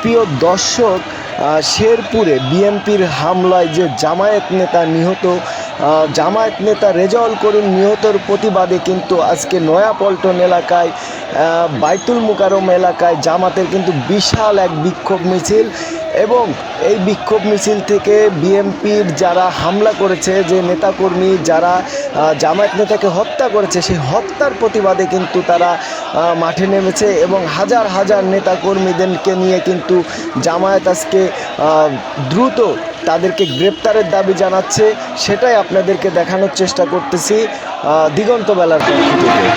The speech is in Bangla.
প্রিয় দর্শক শেরপুরে বিএনপির হামলায় যে জামায়াত নেতা নিহত জামায়াত নেতা রেজাউল করিম নিহতর প্রতিবাদে কিন্তু আজকে নয়াপল্টন এলাকায় বাইতুল মুকারম এলাকায় জামাতের কিন্তু বিশাল এক বিক্ষোভ মিছিল। এবং এই বিক্ষোভ মিছিল থেকে বিএনপির যারা হামলা করেছে যে নেতাকর্মী যারা জামায়াত নেতাকে হত্যা করেছে সেই হত্যার প্রতিবাদে কিন্তু তারা মাঠে নেমেছে এবং হাজার হাজার নেতাকর্মীদেরকে নিয়ে কিন্তু জামায়াত আজকে দ্রুত তাদেরকে গ্রেপ্তারের দাবি জানাচ্ছে। সেটাই আপনাদেরকে দেখানোর চেষ্টা করতেছি আহ, দিগন্ত বেলার পক্ষ থেকে।